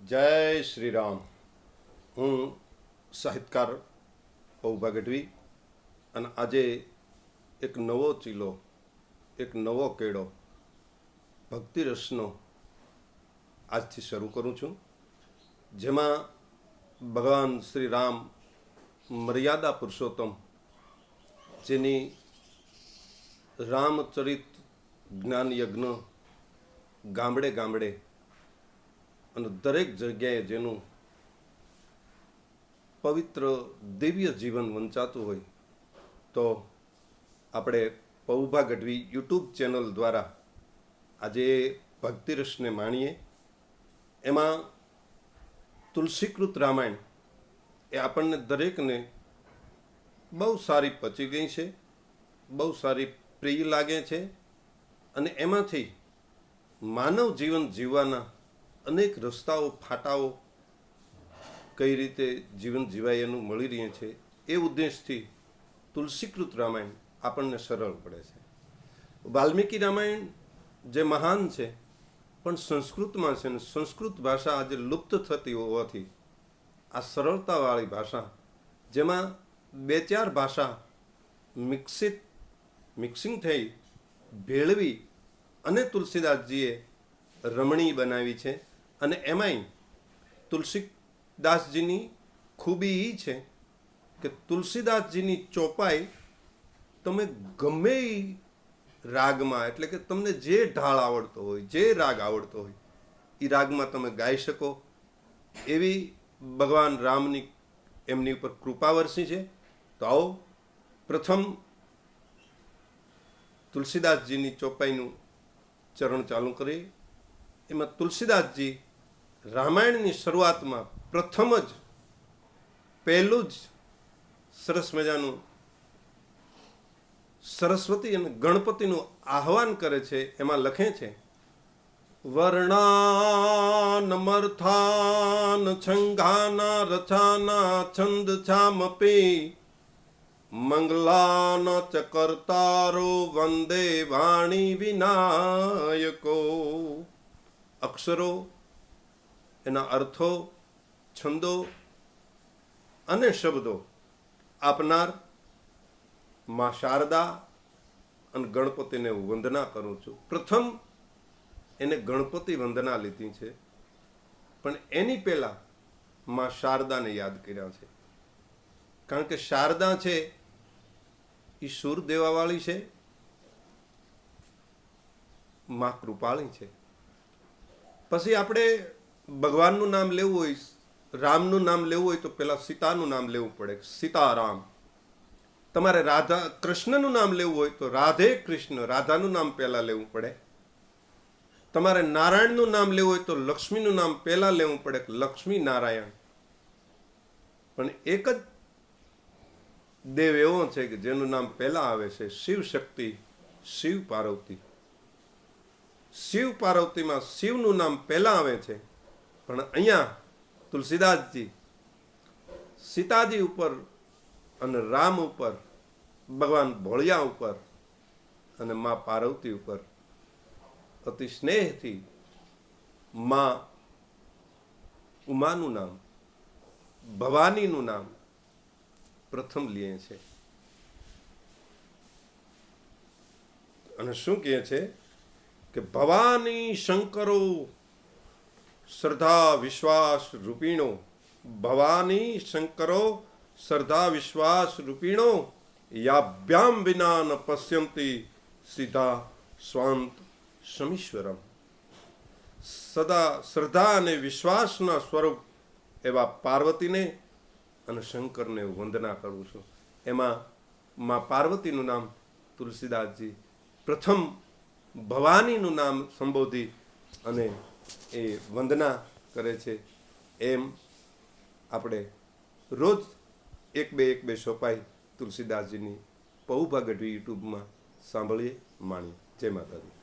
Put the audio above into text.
જય શ્રી રામ હું સાહિત્યકાર પૌભા ગઢવી અને આજે એક નવો ચીલો, એક નવો કેળો ભક્તિ રસનો આજથી શરૂ કરું છું, જેમાં ભગવાન શ્રી રામ મર્યાદા પુરુષોત્તમ, જેની રામચરિત જ્ઞાન યજ્ઞ ગામડે ગામડે અને દરેક જગ્યાએ જેનું પવિત્ર દિવ્ય જીવન વંચાતું હોય, તો આપણે પૌભા ગઢવી યુટ્યુબ ચેનલ દ્વારા આજે ભક્તિરસને માણીએ. એમાં તુલસીકૃત રામાયણ એ આપણને દરેકને બહુ સારી પચી ગઈ છે, બહુ સારી પ્રિય લાગે છે અને એમાંથી માનવ જીવન જીવવાના અનેક રસ્તાઓ, ફાટાઓ કઈ રીતે જીવન જીવાય એનું મળી રહ્યું છે એ ઉદ્દેશથી તુલસીકૃત રામાયણ આપણને સરળ પડે છે. વાલ્મીકી રામાયણ જે મહાન છે, પણ સંસ્કૃતમાં છે ને સંસ્કૃત ભાષા આજે લુપ્ત થતી હોવાથી આ સરળતાવાળી ભાષા, જેમાં બે ચાર ભાષા મિક્સિત, મિક્સિંગ થઈ ભેળવી અને તુલસીદાસજીએ રમણીય બનાવી છે અને એમાંય તુલસીદાસજીની ખૂબી એ છે કે તુલસીદાસજીની ચોપાઈ તમે ગમે એ રાગમાં, એટલે કે તમને જે ઢાળ આવડતો હોય, જે રાગ આવડતો હોય એ રાગમાં તમે ગાઈ શકો. એવી ભગવાન રામની એમની ઉપર કૃપા વરસી છે. તો આવો, પ્રથમ તુલસીદાસજીની ચોપાઈનું ચરણ ચાલુ કરીએ. એમાં તુલસીદાસજી રામાયણની શરૂઆતમાં પ્રથમ જ, પહેલું જ સરસ મજાનું સરસ્વતી અને ગણપતિનું આહવાન કરે છે, એમાં લખે છે વર્ણાનમર્થાન છંગાના રચાના છંદ છામપી, મંગલાન ચ કર્તારો વંદે વાણી વિનાયકો. અક્ષરો એના અર્થો, છંદો અને શબ્દો આપનારમાં શારદા અને ગણપતિને હું વંદના કરું છું. પ્રથમ એને ગણપતિ વંદના લીધી છે, પણ એની પહેલાં મા શારદાને યાદ કર્યા છે. કારણ કે શારદા છે, એ સુર દેવાવાળી છે, માં કૃપાળી છે. પછી આપણે ભગવાનનું નામ લેવું હોય, રામનું નામ લેવું હોય, તો પહેલાં સીતાનું નામ લેવું પડે, સીતારામ. તમારે રાધા, કૃષ્ણનું નામ લેવું હોય, તો રાધે કૃષ્ણ, રાધાનું નામ પહેલાં લેવું પડે. તમારે નારાયણનું નામ લેવું હોય, તો લક્ષ્મીનું નામ પહેલાં લેવું પડે, લક્ષ્મી નારાયણ. પણ એક જ દેવ એવો છે કે જેનું નામ પહેલાં આવે છે શિવ શક્તિ, શિવ પાર્વતી. શિવ પાર્વતીમાં શિવનું નામ પહેલાં આવે છે. પણ અહીંયા તુલસીદાસજી સીતાજી ઉપર અને રામ ઉપર, ભગવાન ભોળિયા ઉપર અને મા પાર્વતી ઉપર અતિ સ્નેહથી મા ઉમાનું નામ, ભવાનીનું નામ પ્રથમ લે છે. અને શું કહે છે કે ભવાની શંકરો શ્રદ્ધા વિશ્વાસ રૂપીણો. ભવાની શંકરો શ્રદ્ધા વિશ્વાસ રૂપીણો. યાભ્યામ વિના ન પશ્યંતી સીધા સ્વાંત સમીશ્વરમ. સદા શ્રદ્ધા અને વિશ્વાસના સ્વરૂપ એવા પાર્વતીને અને શંકરને વંદના કરું છું. એમાં માં પાર્વતીનું નામ તુલસીદાસજી, પ્રથમ ભવાનીનું નામ સંબોધી અને એ વંદના કરે છે. એમ આપણે રોજ એક બે એક બે સોપાઈ તુલસીદાસજીની પૌભા ગઢવી યુટ્યુબમાં સાંભળીએ, માણીએ. જય માતાજી.